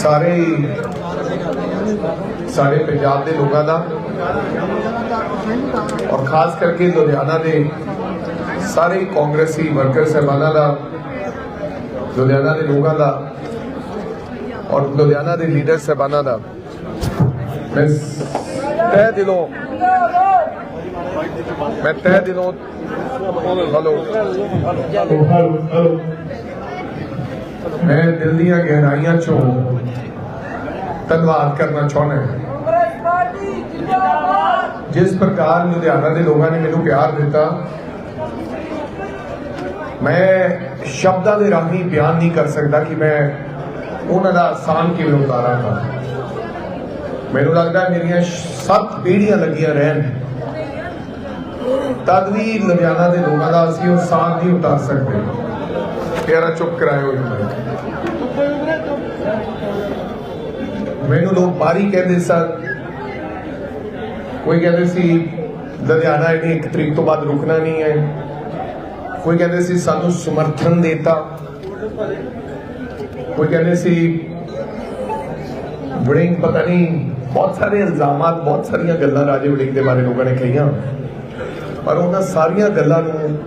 ਸਾਰੇ ਸਾਰੇ ਪੰਜਾਬ ਦੇ ਲੋਕਾਂ ਦਾ ਔਰ ਖਾਸ ਕਰਕੇ ਲੁਧਿਆਣਾ ਦੇ ਸਾਰੇ ਕਾਂਗਰਸੀ ਵਰਕਰ ਸਹਿਬਾਨਾਂ ਦਾ, ਲੁਧਿਆਣਾ ਦੇ ਲੋਕਾਂ ਦਾ ਔਰ ਲੁਧਿਆਣਾ ਦੇ ਲੀਡਰ ਸਹਿਬਾਨਾਂ ਦਾ। ਮੈਂ ਤਹਿ ਦਿਲੋਂ, ਮੈਂ ਤਹਿ ਦਿਲੋਂ ਹਲੋ। ਮੈਂ ਦਿਲ ਦੀਆਂ ਗਹਿਰਾਈਆਂ ਚੋਂ ਧੰਨਵਾਦ ਕਰਨਾ ਚਾਹੁੰਦਾ ਹਾਂ। ਕਾਂਗਰਸ ਪਾਰਟੀ ਜਿੰਦਾਬਾਦ। ਜਿਸ ਪ੍ਰਕਾਰ ਲੁਧਿਆਣਾ ਦੇ ਲੋਕਾਂ ਨੇ ਮੈਨੂੰ ਪਿਆਰ ਦਿੱਤਾ ਮੈਂ ਸ਼ਬਦਾਂ ਦੇ ਰਾਹੀਂ ਬਿਆਨ ਨਹੀਂ ਕਰ ਸਕਦਾ ਕਿ ਮੈਂ ਉਹਨਾਂ ਦਾ ਆਸਾਨ ਕਿਵੇਂ ਉਤਾਰਾਂਗਾ ਮੈਨੂੰ ਲੱਗਦਾ ਮੇਰੀਆਂ ਸੱਤ ਪੀੜ੍ਹੀਆਂ ਲੱਗੀਆਂ ਰਹਿਣ। ਤਦ ਵੀ ਲੁਧਿਆਣਾ ਦੇ ਲੋਕਾਂ ਦਾ ਅਸੀਂ ਉਹ ਸਾਥ ਨਹੀਂ ਉਤਾਰ ਸਕਦੇ। ਪਿਆਰਾ ਚੁੱਪ ਕਰਾਇਓ ਜੀ ਮੈਨੂੰ ਲੋਕ ਬਾਰੀ ਕਹਿੰਦੇ ਸਨ ਕੋਈ ਕਹਿੰਦੇ ਸੀ, ਲੁਧਿਆਣਾ ਇਹਨੇ ਇੱਕ ਤਰੀਕ ਤੋਂ ਬਾਅਦ ਰੁਕਣਾ ਨਹੀਂ ਹੈ। ਕੋਈ ਕਹਿੰਦੇ ਸੀ, ਸਾਨੂੰ ਸਮਰਥਨ ਦੇਤਾ। ਕੋਈ ਕਹਿੰਦੇ ਸੀ ਵੜਿੰਗ ਪਤਾ ਨਹੀਂ, ਬਹੁਤ ਸਾਰੇ ਇਲਜ਼ਾਮਾਂ ਬਹੁਤ ਸਾਰੀਆਂ ਗੱਲਾਂ ਰਾਜੇ ਵੜਿੰਗ ਦੇ ਬਾਰੇ ਲੋਕਾਂ ਨੇ ਕਹੀਆਂ। ਪਰ ਉਹਨਾਂ ਸਾਰੀਆਂ ਗੱਲਾਂ ਨੂੰ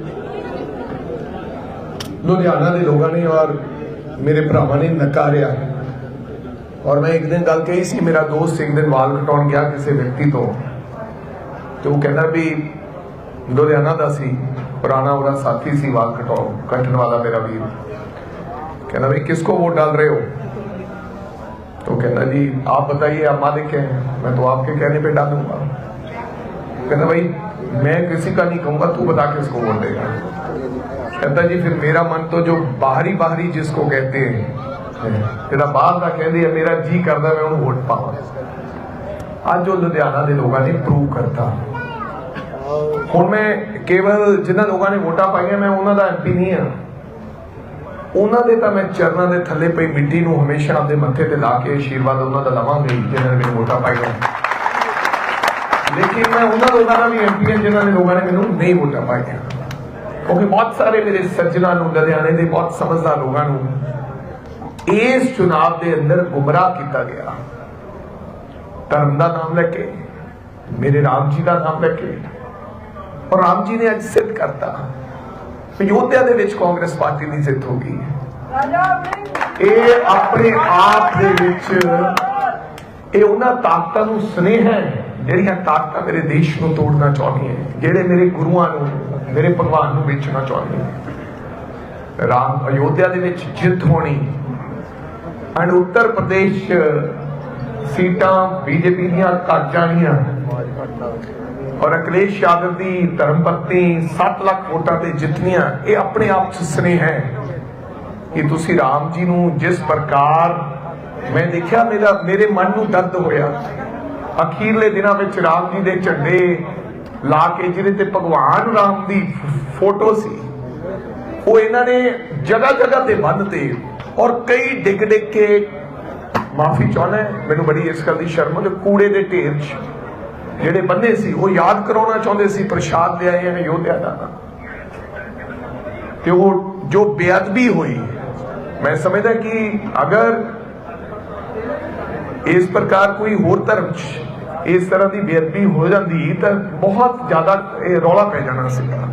ਲੁਧਿਆਣਾ ਦੇ ਲੋਕਾਂ ਨੇ ਔਰ ਮੇਰੇ ਭਰਾਵਾਂ ਨੇ ਨਕਾਰਿਆ ਔਰ ਮੈਂ ਇੱਕ ਦਿਨ ਗੱਲ ਕਹੀ ਸੀ ਮੇਰਾ ਦੋਸਤ ਇੱਕ ਦਿਨ ਵਾਲ ਕਟਾਉਣ ਗਿਆ ਕਿਸੇ ਵਿਅਕਤੀ ਤੋਂ ਤੇ ਉਹ ਕਹਿੰਦਾ ਵੀ ਲੁਧਿਆਣਾ ਦਾ ਸੀ ਪੁਰਾਣਾ ਉਹਦਾ ਸਾਥੀ ਸੀ ਵਾਲ ਕਟਾਉ ਕੱਟਣ ਵਾਲਾ ਮੇਰਾ ਵੀਰ कहना भाई किसको वोट डाल रहे हो तो कहना जी आप बताइए आप मालिक हैं मैं तो आपके कहने पे डालूंगा कहना भाई मैं किसी का नहीं कहूंगा तू बता किसको वोट देगा कहता जी फिर मेरा मन तो जो बाहरी बाहरी जिसको कहते हैं ਜਿਹੜਾ ਬਾਹਰ ਦਾ ਕਹਿੰਦੇ ਆ ਮੇਰਾ ਜੀ ਕਰਦਾ ਮੈਂ ਉਹਨੂੰ ਵੋਟ ਪਾਵਾਂ ਅੱਜ ਉਹ ਲੁਧਿਆਣਾ ਦੇ ਲੋਕਾਂ ਨੇ ਪ੍ਰੂਵ ਕਰਤਾ ਹੁਣ ਮੈਂ ਕੇਵਲ ਜਿਨ੍ਹਾਂ ਲੋਕਾਂ ਨੇ ਵੋਟਾਂ ਪਾਈਆਂ ਮੈਂ ਉਹਨਾਂ ਦਾ ਐਮਪੀ ਨਹੀਂ ਆ ਉਹਨਾਂ ਦੇ ਤਾਂ ਮੈਂ ਚਰਨਾਂ ਦੇ ਥੱਲੇ ਪਈ ਮਿੱਟੀ ਨੂੰ ਹਮੇਸ਼ਾ ਆਪਦੇ ਮੱਥੇ ਤੇ ਲਾ ਕੇ ਆਸ਼ੀਰਵਾਦ ਉਹਨਾਂ ਦਾ ਲਵਾਂਗੇ ਜਿਨ੍ਹਾਂ ਨੇ ਮੈਨੂੰ ਵੋਟਾਂ ਪਾਈਆਂ ਲੇਕਿਨ ਮੈਂ ਉਹਨਾਂ ਲੋਕਾਂ ਦਾ ਵੀ ਐਮਪੀ ਹਾਂ ਜਿਨ੍ਹਾਂ ਨੇ ਲੋਕਾਂ ਨੇ ਮੈਨੂੰ ਨਹੀਂ ਵੋਟਾਂ ਪਾਈਆਂ ਕਿਉਂਕਿ ਬਹੁਤ ਸਾਰੇ ਮੇਰੇ ਸੱਜਣਾ ਨੂੰ, ਲੁਧਿਆਣੇ ਦੇ ਬਹੁਤ ਸਮਝਦਾਰ ਲੋਕਾਂ ਨੂੰ ਇਸ ਚੁਣਾਵ ਦੇ ਅੰਦਰ ਗੁੰਮਰਾਹ ਕੀਤਾ ਗਿਆ। ਧਰਮ ਦਾ ਨਾਮ ਲੈ ਕੇ, ਮੇਰੇ ਰਾਮ ਜੀ ਦਾ ਨਾਮ ਲੈ ਕੇ, ਔਰ ਰਾਮ ਜੀ ਨੇ ਅੱਜ ਸਿੱਧ ਕਰਤਾ ਅਯੋਧਿਆ ਦੇ ਵਿੱਚ ਕਾਂਗਰਸ ਪਾਰਟੀ ਦੀ ਜਿੱਤ ਹੋ ਗਈ। ਇਹ ਆਪਣੇ ਆਪ ਦੇ ਵਿੱਚ, ਇਹ ਉਹਨਾਂ ਤਾਕਤਾਂ ਨੂੰ, ਸੁਨੇਹਾ ਹੈ ਜਿਹੜੀਆਂ ਤਾਕਤਾਂ ਮੇਰੇ ਦੇਸ਼ ਨੂੰ ਤੋੜਨਾ ਚਾਹੁੰਦੀਆਂ ਜਿਹੜੇ ਮੇਰੇ ਗੁਰੂਆਂ ਨੂੰ, ਮੇਰੇ ਭਗਵਾਨ ਨੂੰ ਵੇਚਣਾ ਚਾਹੁੰਦੀਆਂ ਰਾਮ ਅਯੋਧਿਆ ਦੇ ਵਿੱਚ ਜਿੱਤ ਹੋਣੀ ਐਂਡ ਉੱਤਰ ਪ੍ਰਦੇਸ਼ ਸੀਟਾਂ ਬੀਜੇਪੀ ਦੀਆਂ ਘਟ ਜਾਣੀਆਂ ਔਰ ਅਖਿਲੇਸ਼ ਯਾਦਵ ਦੀ ਧਰਮਪਤਨੀ 7 ਲੱਖ ਵੋਟਾਂ ਤੇ ਜਿੱਤਨੀਆਂ ਇਹ ਆਪਣੇ ਆਪ 'ਚ ਸਨੇਹ ਹੈ ਕਿ ਤੁਸੀਂ ਰਾਮ ਜੀ ਨੂੰ ਜਿਸ ਪ੍ਰਕਾਰ ਮੈਂ ਦੇਖਿਆ, ਮੇਰਾ, ਮੇਰੇ ਮਨ ਨੂੰ ਦਰਦ ਹੋਇਆ ਅਖੀਰਲੇ ਦਿਨਾਂ ਵਿੱਚ ਰਾਮ ਜੀ ਦੇ ਝੰਡੇ ਲਾ ਕੇ, ਜਿਹਦੇ ਤੇ ਭਗਵਾਨ ਰਾਮ ਦੀ ਫੋਟੋ ਸੀ, ਉਹ ਇਹਨਾਂ ਨੇ ਜਗ੍ਹਾ ਜਗ੍ਹਾ ਤੇ ਬੰਨ੍ਹਤੇ ਔਰ ਕਈ ਡਿੱਗ ਡਿੱਗ ਕੇ ਮਾਫੀ ਚਾਹੁੰਦਾ ਮੈਨੂੰ ਬੜੀ ਇਸ ਗੱਲ ਦੀ ਸ਼ਰਮ ਹੈ ਕੂੜੇ ਦੇ ਢੇਰ 'ਚ ਜਿਹੜੇ ਬੰਦੇ ਸੀ, ਉਹ ਯਾਦ ਕਰਾਉਣਾ ਚਾਹੁੰਦੇ ਸੀ, ਪ੍ਰਸ਼ਾਦ ਲਿਆਏ ਹਨ ਯੋਧਿਆ ਦਾ। ਤੇ ਉਹ ਜੋ ਬੇਅਦਬੀ ਹੋਈ, ਮੈਂ ਸਮਝਦਾ ਕਿ ਅਗਰ ਇਸ ਪ੍ਰਕਾਰ ਕੋਈ ਹੋਰ ਧਰਮ 'ਚ ਇਸ ਤਰ੍ਹਾਂ ਦੀ ਬੇਅਦਬੀ ਹੋ ਜਾਂਦੀ ਤਾਂ ਬਹੁਤ ਜ਼ਿਆਦਾ ਇਹ ਰੌਲਾ ਪੈ ਜਾਣਾ ਸੀਗਾ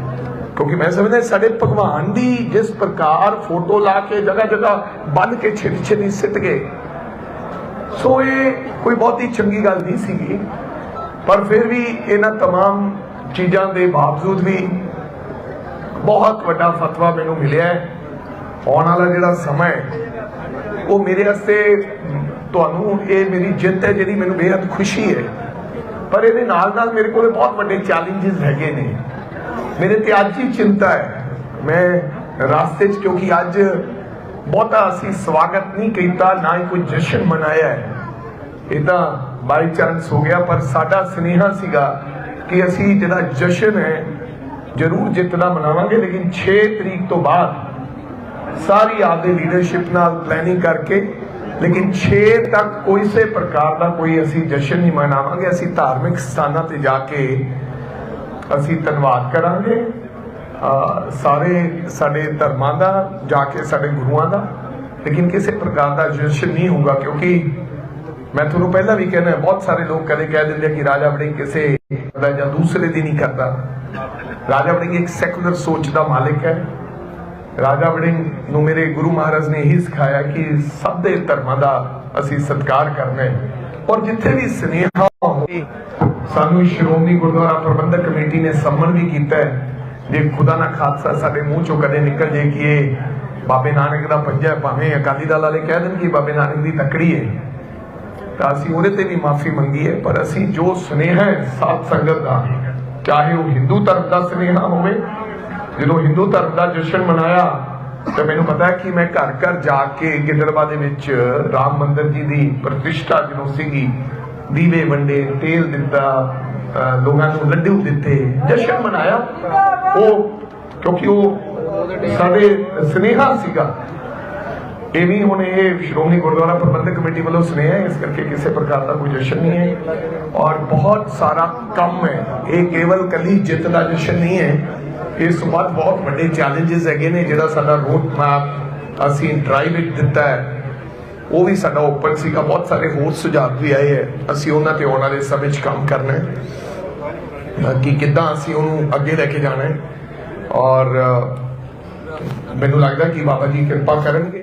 ਕਿਉਂਕਿ ਮੈਂ ਸਮਝਦਾ ਸਾਡੇ ਭਗਵਾਨ ਦੀ ਜਿਸ ਪ੍ਰਕਾਰ ਫੋਟੋ ਲਾ ਕੇ ਜਗ੍ਹਾ ਜਗ੍ਹਾ ਬੰਨ ਕੇ ਛੇਤੀ ਛੇਤੀ ਸਿੱਟ ਗਏ ਸੋ ਇਹ ਕੋਈ ਬਹੁਤੀ ਚੰਗੀ ਗੱਲ ਨਹੀਂ ਸੀਗੀ ਪਰ ਫਿਰ ਵੀ ਇਹਨਾਂ तमाम ਚੀਜ਼ਾਂ ਦੇ ਬਾਵਜੂਦ ਵੀ ਬਹੁਤ ਵੱਡਾ ਫਤਵਾ ਮੈਨੂੰ ਮਿਲਿਆ ਹੈ ਆਉਣ ਵਾਲਾ ਜਿਹੜਾ ਸਮਾਂ ਹੈ ਉਹ ਮੇਰੇ ਵਾਸਤੇ ਤੁਹਾਨੂੰ ਇਹ ਮੇਰੀ ਜਿੱਤ ਹੈ, ਜਿਹੜੀ ਮੈਨੂੰ ਬੇहद ਖੁਸ਼ੀ ਹੈ। ਪਰ ਇਹਦੇ ਨਾਲ ਨਾਲ ਮੇਰੇ ਕੋਲ ਬਹੁਤ ਵੱਡੇ ਚੈਲੰਜਸ ਹੈਗੇ ਨੇ। ਮੇਰੇ ਤੇ ਅੱਜ ਹੀ ਚਿੰਤਾ ਹੈ। ਮੈਂ ਰਾਸਤੇ 'ਚ, ਕਿਉਂਕਿ ਅੱਜ ਬਹੁਤਾ ਅਸੀਂ ਸਵਾਗਤ ਨਹੀਂ ਕੀਤਾ, ਨਾ ਹੀ ਕੋਈ ਜਸ਼ਨ ਮਨਾਇਆ ਹੈ। ਇਹ ਤਾਂ ਬਾਈ ਚਾਂਸ ਹੋ ਗਿਆ, ਪਰ ਸਾਡਾ ਸੁਨੇਹਾ ਸੀਗਾ ਕਿ ਅਸੀਂ ਜਿਹੜਾ ਜਸ਼ਨ ਹੈ, ਜ਼ਰੂਰ ਜਿੱਤ ਦਾ ਮਨਾਵਾਂਗੇ, ਲੇਕਿਨ 6 ਤਰੀਕ ਤੋਂ ਬਾਅਦ ਸਾਰੀ ਆਪਦੇ ਲੀਡਰਸ਼ਿਪ ਨਾਲ ਪਲੈਨਿੰਗ ਕਰਕੇ ਲੇਕਿਨ 6 ਤੱਕ ਕੋਈ ਸੇ ਪ੍ਰਕਾਰ ਦਾ ਕੋਈ ਅਸੀਂ ਜਸ਼ਨ ਨਹੀਂ ਮਨਾਵਾਂਗੇ, ਅਸੀਂ ਧਾਰਮਿਕ ਸਥਾਨਾਂ ਤੇ ਜਾ ਕੇ ਅਸੀਂ ਧੰਨਵਾਦ ਕਰਾਂਗੇ। ਸਾਰੇ ਸਾਡੇ ਧਰਮਾਂ ਦਾ, ਜਾ ਕੇ ਸਾਡੇ ਗੁਰੂਆਂ ਦਾ। ਲੇਕਿਨ ਕਿਸੇ ਪ੍ਰਕਾਰ ਦਾ ਜਸ਼ਨ ਨਹੀਂ ਹੋਊਗਾ ਕਿਉਂਕਿ ਮੈਂ ਤੁਹਾਨੂੰ ਪਹਿਲਾਂ ਵੀ ਕਹਿਣਾ ਬਹੁਤ ਸਾਰੇ ਲੋਕ ਕਦੇ ਕਹਿ ਦਿੰਦੇ ਕਿ ਰਾਜਾ ਵੜਿੰਗ ਕਿਸੇ ਦਾ ਜਾਂ ਦੂਸਰੇ ਦੀ ਨਹੀਂ ਕਰਦਾ। ਰਾਜਾ ਵੜਿੰਗ ਇੱਕ ਸੈਕੂਲਰ ਸੋਚ ਦਾ ਮਾਲਿਕ ਹੈ। ਰਾਜਾ ਵੜਿੰਗ ਨੂੰ ਮੇਰੇ ਗੁਰੂ ਮਹਾਰਾਜ ਨੇ ਇਹੀ ਸਿਖਾਇਆ ਕਿ ਸਭ ਦੇ ਧਰਮਾਂ ਦਾ ਅਸੀਂ ਸਤਿਕਾਰ ਕਰਨਾ ਹੈ। ਔਰ ਜਿੱਥੇ ਵੀ ਸਨੇਹਾ ਹੋਵੇ, ਸਾਨੂੰ ਸ਼੍ਰੋਮਣੀ ਗੁਰਦੁਆਰਾ ਪ੍ਰਬੰਧਕ ਕਮੇਟੀ ਨੇ ਸੰਮਨ ਵੀ ਕੀਤਾ ਹੈ। ਜੇ ਖੁਦਾ ਨਾ ਖਾਲਸਾ ਸਾਡੇ ਮੂੰਹ ਚੋਂ ਕਦੇ ਨਿਕਲ ਜੇ ਕਿ ਇਹ ਬਾਬੇ ਨਾਨਕ ਦਾ ਪੰਜਾ ਭਾਵੇਂ ਅਕਾਲੀ ਦਲ ਵਾਲੇ ਕਹਿ ਦੇਣ ਕਿ ਬਾਬੇ ਨਾਨਕ ਦੀ ਤਕੜੀ ਹੈ, ਤਾਂ ਅਸੀਂ ਉਹਦੇ ਤੇ ਵੀ ਮਾਫੀ ਮੰਗੀ ਹੈ। ਪਰ ਅਸੀਂ ਜੋ ਸੁਨੇਹਾ ਹੈ, ਸਾਧ ਸੰਗਤ ਦਾ, ਚਾਹੇ ਉਹ ਹਿੰਦੂ ਧਰਮ ਦਾ ਸੁਨੇਹਾ ਹੋਵੇ ਜਦੋਂ ਹਿੰਦੂ ਧਰਮ ਦਾ ਜਸ਼ਨ ਮਨਾਇਆ, ਤੇ ਮੈਨੂੰ ਪਤਾ ਹੈ ਕਿ ਮੈਂ ਘਰ ਘਰ ਜਾ ਕੇ ਗਿੱਦੜਵਾ ਦੇ ਵਿੱਚ ਰਾਮ ਮੰਦਿਰ ਜੀ ਦੀ ਪ੍ਰਤਿਸ਼ਠਾ ਜਦੋਂ ਸੀਗੀ, ਦੀਵੇ ਵੰਡੇ, ਤੇਲ ਦਿੱਤਾ ਲੋਕਾਂ ਨੂੰ ਲੱਡੂ ਦਿੱਤੇ, ਜਸ਼ਨ ਮਨਾਇਆ। ਉਹ, ਕਿਉਂਕਿ ਉਹ ਸਾਡੇ ਸੁਨੇਹਾ ਸੀਗਾ। ਇਹ ਵੀ ਹੁਣ ਇਹ ਸ਼੍ਰੋਮਣੀ ਗੁਰਦੁਆਰਾ ਪ੍ਰਬੰਧਕ ਕਮੇਟੀ ਵੱਲੋਂ ਸੁਨੇਹਾ ਇਸ ਕਰਕੇ ਕਿਸੇ ਪ੍ਰਕਾਰ ਦਾ ਕੋਈ ਜਸ਼ਨ ਨਹੀਂ ਹੈ। ਔਰ ਬਹੁਤ ਸਾਰਾ ਕੰਮ ਹੈ। ਇਹ ਕੇਵਲ ਕੱਲੀ ਜਿੱਤ ਦਾ ਜਸ਼ਨ ਨਹੀਂ ਹੈ ਇਸ ਤੋਂ ਬਾਅਦ ਬਹੁਤ ਵੱਡੇ ਚੈਲੰਜਸ ਹੈਗੇ ਨੇ ਜਿਹੜਾ ਸਾਡਾ ਰੋਡ ਮੈਪ ਅਸੀਂ ਡਰਾਈਵ ਇਟ ਦਿੱਤਾ ਹੈ। ਉਹ ਵੀ ਸਾਡਾ ਓਪਨ ਸੀਗਾ। ਬਹੁਤ ਸਾਰੇ ਹੋਰ ਸੁਝਾਅ ਵੀ ਆਏ ਹੈ। ਅਸੀਂ ਉਹਨਾਂ ਤੇ ਆਉਣ ਵਾਲੇ ਸਮੇਂ 'ਚ ਕੰਮ ਕਰਨਾ ਹੈ। ਕਿ ਕਿੱਦਾਂ ਅਸੀਂ ਉਹਨੂੰ ਅੱਗੇ ਲੈ ਕੇ ਜਾਣਾ ਹੈ। ਔਰ ਮੈਨੂੰ ਲੱਗਦਾ ਕਿ ਬਾਬਾ ਜੀ ਕਿਰਪਾ ਕਰਨਗੇ।